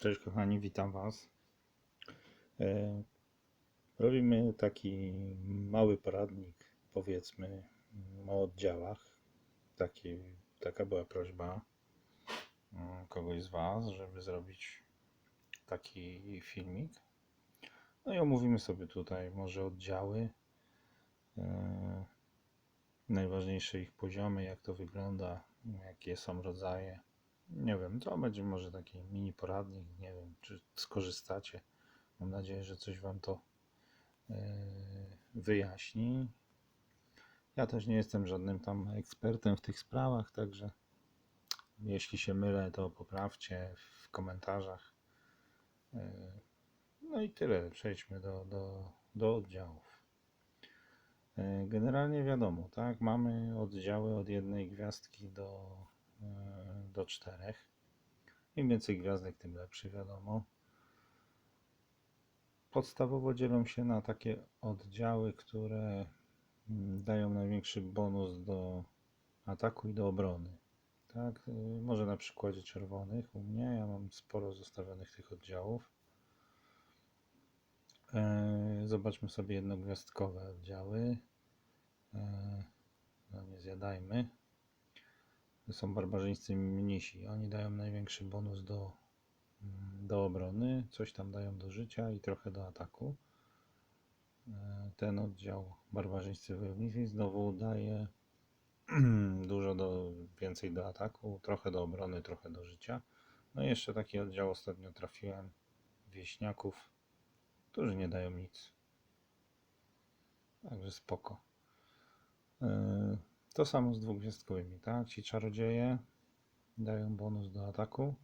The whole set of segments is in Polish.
Cześć kochani, witam Was. E, Robimy taki mały poradnik, powiedzmy, o oddziałach. Taki, taka była prośba mm, kogoś z Was, żeby zrobić taki filmik. No i omówimy sobie tutaj może oddziały, e, najważniejsze ich poziomy, jak to wygląda, jakie są rodzaje. Nie wiem, to będzie może taki mini poradnik, nie wiem, czy skorzystacie. Mam nadzieję, że coś Wam to e, wyjaśni. Ja też nie jestem żadnym tam ekspertem w tych sprawach, także jeśli się mylę, to poprawcie w komentarzach. E, No i tyle, przejdźmy do, do, do oddziałów. E, Generalnie wiadomo, tak, mamy oddziały od jednej gwiazdki do, do czterech. Im więcej gwiazdek, tym lepszy, wiadomo. Podstawowo dzielą się na takie oddziały, które mm, dają największy bonus do ataku i do obrony. Tak, y, może na przykładzie czerwonych u mnie, ja mam sporo zostawionych tych oddziałów. E, Zobaczmy sobie jednogwiazdkowe oddziały. E, No nie zjadajmy. Są barbarzyńcy mnisi. Oni dają największy bonus do, mm, do obrony, coś tam dają do życia i trochę do ataku. E, Ten oddział barbarzyńcy wojownicy znowu daje dużo do, więcej do ataku, trochę do obrony, trochę do życia. No i jeszcze taki oddział ostatnio trafiłem wieśniaków, którzy nie dają nic. Także spoko. E, To samo z dwugwiazdkowymi, tak? Ci czarodzieje dają bonus do ataku.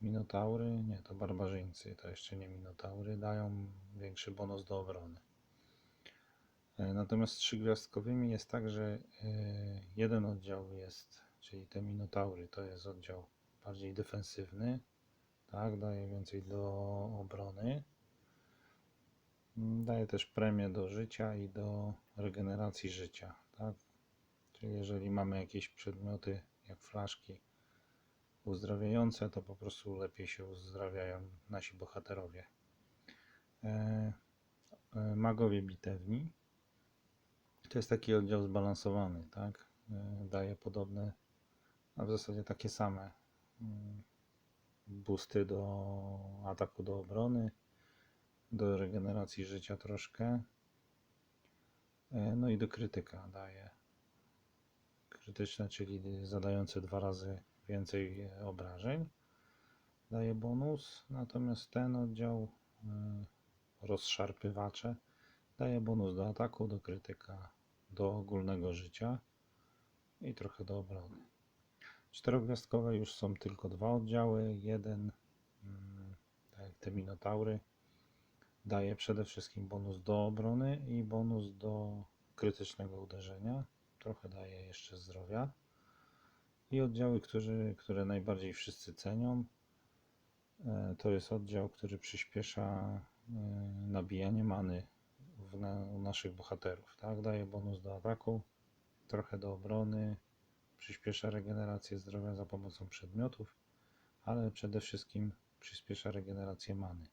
Minotaury, nie, to barbarzyńcy, to jeszcze nie minotaury, dają większy bonus do obrony. E, Natomiast z trzygwiazdkowymi jest tak, że e, jeden oddział jest, czyli te minotaury, to jest oddział bardziej defensywny, tak, daje więcej do obrony. Mm, Daje też premię do życia i do regeneracji życia, tak? Czyli jeżeli mamy jakieś przedmioty, jak flaszki uzdrawiające, to po prostu lepiej się uzdrawiają nasi bohaterowie. E, e, Magowie bitewni to jest taki oddział zbalansowany, tak? E, Daje podobne, a w zasadzie takie same mm, boosty do ataku, do obrony, do regeneracji życia troszkę. No i do krytyka daje. Krytyczne, czyli zadające dwa razy więcej obrażeń. Daje bonus. Natomiast ten oddział e, rozszarpywacze daje bonus do ataku, do krytyka, do ogólnego życia i trochę do obrony. Czterogwiazdkowe już są tylko dwa oddziały. Jeden, tak jak te minotaury, daje przede wszystkim bonus do obrony i bonus do krytycznego uderzenia. Trochę daje jeszcze zdrowia. I oddziały, którzy, które najbardziej wszyscy cenią, e, to jest oddział, który przyspiesza e, nabijanie many w na, u naszych bohaterów. Tak? Daje bonus do ataku, trochę do obrony, przyspiesza regenerację zdrowia za pomocą przedmiotów, ale przede wszystkim przyspiesza regenerację many.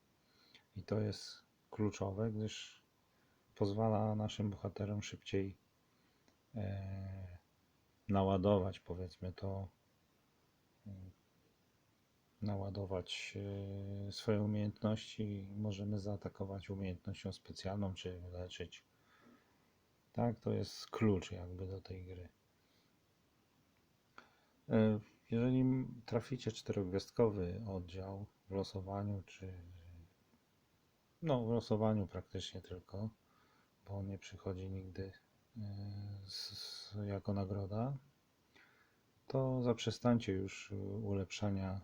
I to jest kluczowe, gdyż pozwala naszym bohaterom szybciej naładować, powiedzmy to, e, naładować e, swoje umiejętności możemy zaatakować umiejętnością specjalną, czy leczyć. Tak, to jest klucz jakby do tej gry. E, Jeżeli traficie czterogwiazdkowy oddział w losowaniu, czy no w losowaniu praktycznie tylko, bo on nie przychodzi nigdy e, jako nagroda, to zaprzestańcie już ulepszania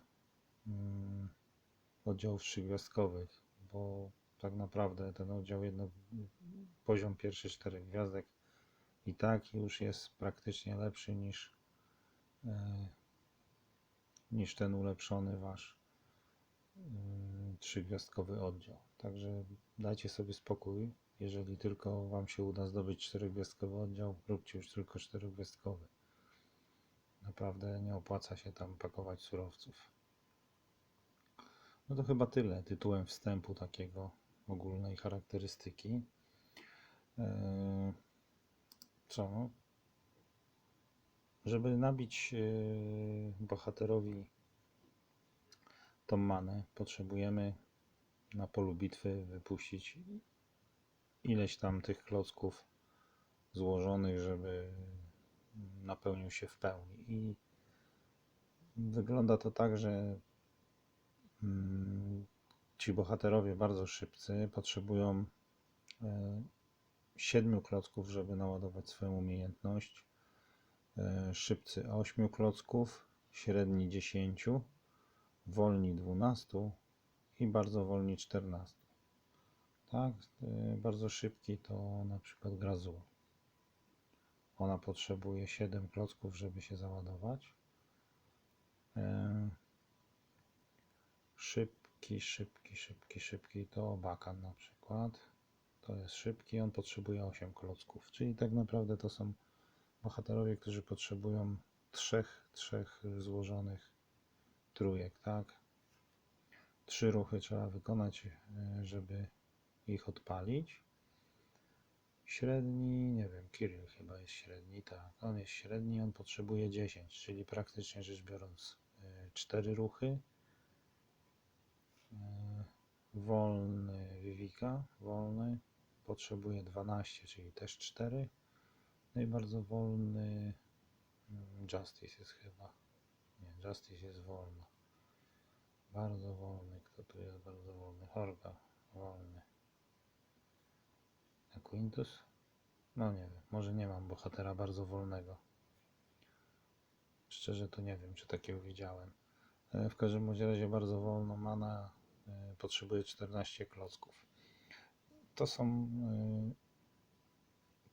mm, oddziałów trzygwiazdkowych, bo tak naprawdę ten oddział jedno, poziom pierwszy czterech gwiazdek i tak już jest praktycznie lepszy niż e, niż ten ulepszony wasz. Mm, trzygwiazdkowy oddział. Także dajcie sobie spokój. Jeżeli tylko Wam się uda zdobyć czterogwiazdkowy oddział, róbcie już tylko czterogwiazdkowy. Naprawdę nie opłaca się tam pakować surowców. No to chyba tyle tytułem wstępu takiego ogólnej charakterystyki. Eee, Co? Żeby nabić eee, bohaterowi tą manę, potrzebujemy na polu bitwy wypuścić ileś tam tych klocków złożonych, żeby napełnił się w pełni. I wygląda to tak, że mm, ci bohaterowie bardzo szybcy potrzebują e, siedmiu klocków, żeby naładować swoją umiejętność. E, Szybcy 8 klocków, średni 10, wolni 12 i bardzo wolni 14. Tak, e, bardzo szybki to na przykład Grazul. Ona potrzebuje 7 klocków, żeby się załadować. E, Szybki, szybki, szybki, szybki to Bakan na przykład. To jest szybki, on potrzebuje 8 klocków. Czyli tak naprawdę to są bohaterowie, którzy potrzebują trzech, trzech złożonych trójek, tak? Trzy ruchy trzeba wykonać, e, żeby ich odpalić. Średni, nie wiem, Kirill chyba jest średni, tak. On jest średni, on potrzebuje 10, czyli praktycznie rzecz biorąc 4 ruchy. E, Wolny Vivika, wolny, potrzebuje 12, czyli też 4. No i bardzo wolny mm, Justice jest chyba. Justice jest wolna. Bardzo wolny. Kto tu jest bardzo wolny? Horga, wolny. A Quintus? No nie wiem, może nie mam bohatera bardzo wolnego. Szczerze to nie wiem, czy takiego widziałem. E, W każdym razie bardzo wolno mana e, potrzebuje 14 klocków. To są e,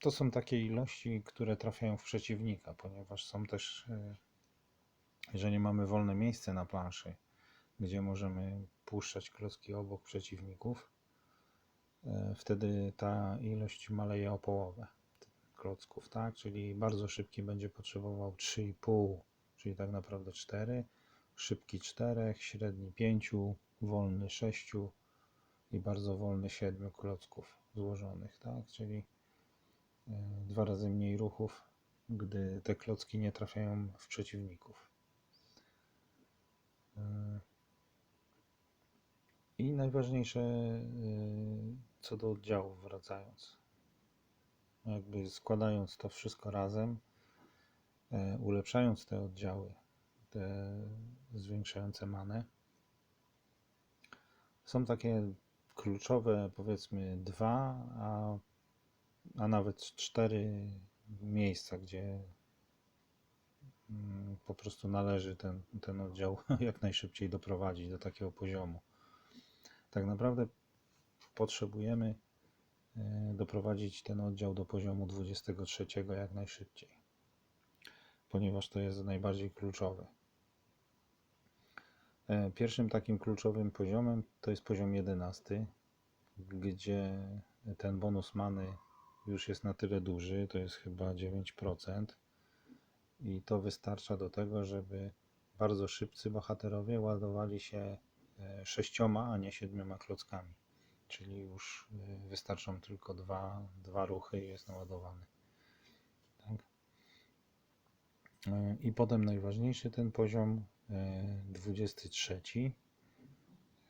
to są takie ilości, które trafiają w przeciwnika, ponieważ są też jeżeli mamy wolne miejsce na planszy, gdzie możemy puszczać klocki obok przeciwników, e, wtedy ta ilość maleje o połowę klocków, tak? Czyli bardzo szybki będzie potrzebował 3,5, czyli tak naprawdę 4, szybki 4, średni 5, wolny 6 i bardzo wolny 7 klocków złożonych, tak? Czyli e, dwa razy mniej ruchów, gdy te klocki nie trafiają w przeciwników. E, I najważniejsze e, co do oddziałów, wracając. Jakby składając to wszystko razem, e, ulepszając te oddziały, te zwiększające manę, są takie kluczowe, powiedzmy, dwa, a, a nawet cztery miejsca, gdzie po prostu należy ten, ten oddział jak najszybciej doprowadzić do takiego poziomu. Tak naprawdę potrzebujemy e, doprowadzić ten oddział do poziomu 23 jak najszybciej, ponieważ to jest najbardziej kluczowe. E, Pierwszym takim kluczowym poziomem to jest poziom 11, gdzie ten bonus many już jest na tyle duży, to jest chyba 9%. I to wystarcza do tego, żeby bardzo szybcy bohaterowie ładowali się e, sześcioma, a nie siedmioma klockami. Czyli już e, wystarczą tylko dwa, dwa ruchy i jest naładowany. Tak? E, I potem najważniejszy ten poziom e, 23.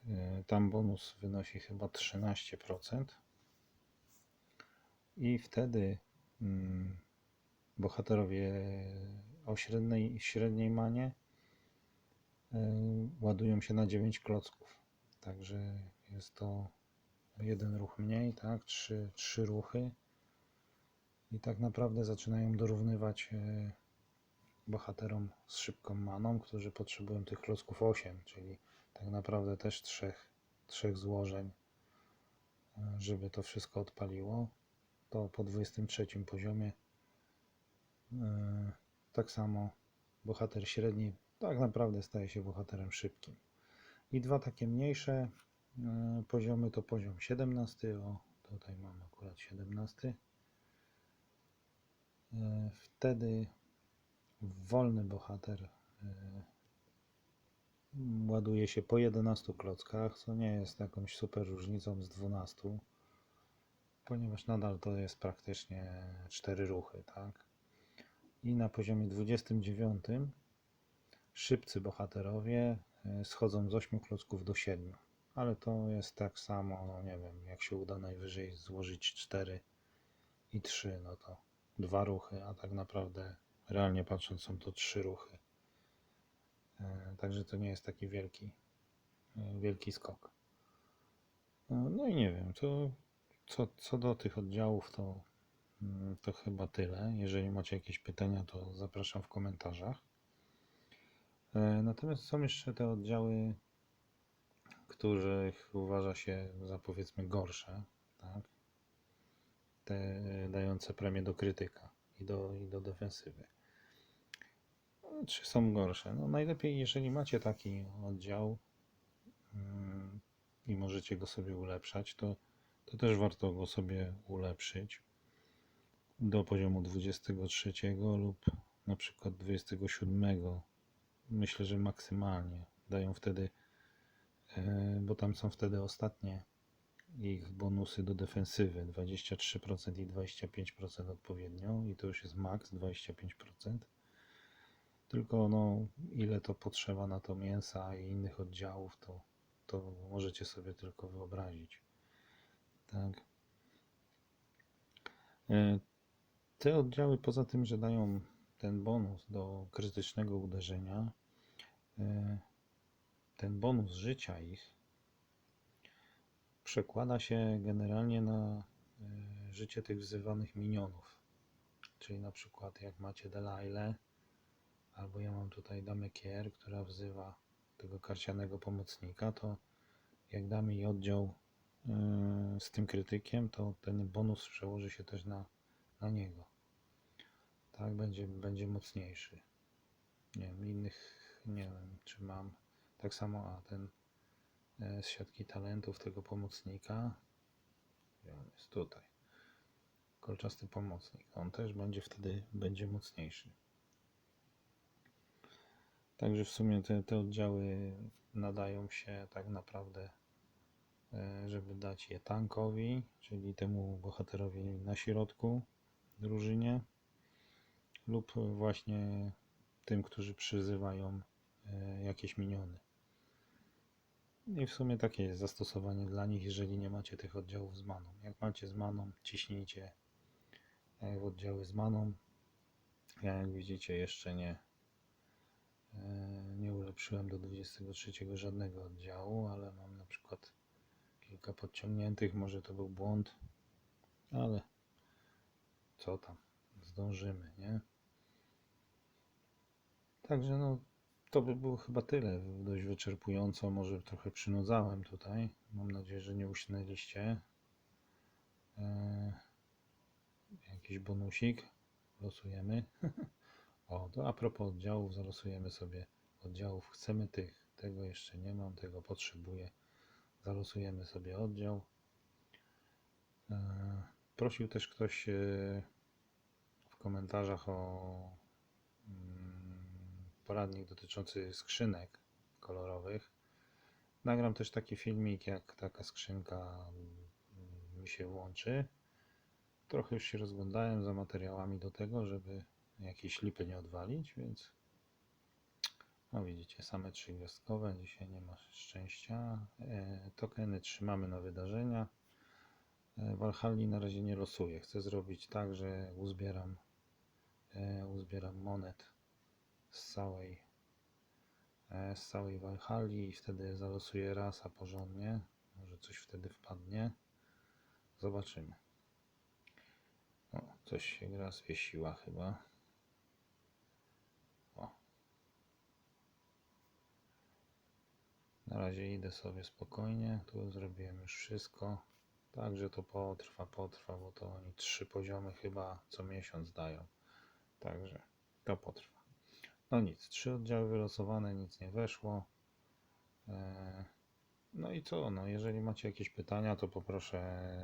E, Tam bonus wynosi chyba 13%. I wtedy mm, bohaterowie o średniej, średniej manie e, ładują się na 9 klocków. Także jest to jeden ruch mniej, tak? Trzy, trzy ruchy. I tak naprawdę zaczynają dorównywać e, bohaterom z szybką maną, którzy potrzebują tych klocków 8, czyli tak naprawdę też trzech, trzech złożeń, e, żeby to wszystko odpaliło. To po 23 poziomie tak samo bohater średni tak naprawdę staje się bohaterem szybkim. I dwa takie mniejsze e, poziomy to poziom 17. O, tutaj mam akurat 17. E, Wtedy wolny bohater e, ładuje się po 11 klockach, co nie jest jakąś super różnicą z 12, ponieważ nadal to jest praktycznie 4 ruchy, tak? I na poziomie 29 szybcy bohaterowie e, schodzą z 8 klocków do 7, ale to jest tak samo, no nie wiem, jak się uda najwyżej złożyć 4 i 3, no to dwa ruchy, a tak naprawdę realnie patrząc są to trzy ruchy. E, Także to nie jest taki wielki, e, wielki skok. No, i nie wiem, to co, co do tych oddziałów, to, to chyba tyle. Jeżeli macie jakieś pytania, to zapraszam w komentarzach. E, Natomiast są jeszcze te oddziały, których uważa się za powiedzmy gorsze, tak? Te dające premię do krytyka i do, i do defensywy. Czy są gorsze? No najlepiej, jeżeli macie taki oddział mm, i możecie go sobie ulepszać, to, to też warto go sobie ulepszyć do poziomu 23 lub na przykład 27. Myślę, że maksymalnie dają wtedy, e, bo tam są wtedy ostatnie ich bonusy do defensywy 23% i 25% odpowiednio i to już jest maks 25%. Tylko no, ile to potrzeba na to mięsa i innych oddziałów, to, to możecie sobie tylko wyobrazić. Tak. Te oddziały, poza tym, że dają ten bonus do krytycznego uderzenia, e, ten bonus życia ich przekłada się generalnie na e, życie tych wzywanych minionów. Czyli na przykład jak macie Delaile, albo ja mam tutaj damę Kier, która wzywa tego karcianego pomocnika, to jak damy jej oddział e, z tym krytykiem, to ten bonus przełoży się też na, na niego. Tak, będzie, będzie mocniejszy. Nie wiem, innych nie wiem, czy mam. Tak samo, a ten e, z siatki talentów tego pomocnika. On jest tutaj. Kolczasty pomocnik. On też będzie wtedy będzie mocniejszy. Także w sumie te, te oddziały nadają się tak naprawdę, e, żeby dać je tankowi, czyli temu bohaterowi na środku drużynie, lub właśnie tym, którzy przyzywają e, jakieś miniony. I w sumie takie jest zastosowanie dla nich, jeżeli nie macie tych oddziałów z maną. Jak macie z maną, ciśnijcie e, w oddziały z maną. Ja jak widzicie jeszcze nie, e, nie ulepszyłem do 23 żadnego oddziału, ale mam na przykład kilka podciągniętych. Może to był błąd, ale co tam, zdążymy, nie? Także no, to by było chyba tyle. Dość wyczerpująco, może trochę przynudzałem tutaj. Mam nadzieję, że nie uśnęliście. Eee, jakiś bonusik. Losujemy. o, to a propos oddziałów, zalosujemy sobie oddziałów. Chcemy tych. Tego jeszcze nie mam, tego potrzebuję. Zalosujemy sobie oddział. Eee, prosił też ktoś e, w komentarzach o mm, poradnik dotyczący skrzynek kolorowych. Nagram też taki filmik, jak taka skrzynka mm, mi się łączy. Trochę już się rozglądałem za materiałami do tego, żeby jakieś lipy nie odwalić, więc no widzicie, same trzygwiazdkowe, dzisiaj nie ma szczęścia. E, tokeny trzymamy na wydarzenia. E, na razie nie losuję. Chcę zrobić tak, że uzbieram, e, uzbieram monet z całej e, z całej Walhalli i wtedy zalosuję raz, a porządnie. Może coś wtedy wpadnie. Zobaczymy. O, coś się gra zwiesiła chyba. O. Na razie idę sobie spokojnie. Tu zrobiłem już wszystko. Także to potrwa, potrwa, bo to oni trzy poziomy chyba co miesiąc dają. Także to potrwa. No nic, trzy oddziały wylosowane, nic nie weszło. E, No i co? No, jeżeli macie jakieś pytania, to poproszę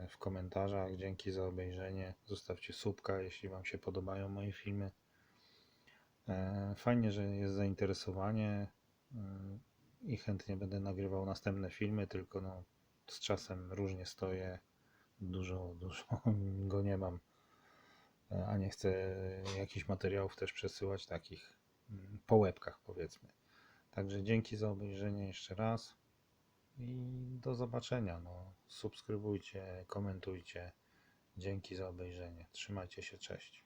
w komentarzach. Dzięki za obejrzenie. Zostawcie subka, jeśli Wam się podobają moje filmy. E, Fajnie, że jest zainteresowanie. E, i chętnie będę nagrywał następne filmy, tylko no, z czasem różnie stoję, dużo, dużo go nie mam, a nie chcę jakichś materiałów też przesyłać takich po łebkach powiedzmy. Także dzięki za obejrzenie jeszcze raz i do zobaczenia. No, subskrybujcie, komentujcie. Dzięki za obejrzenie. Trzymajcie się, cześć.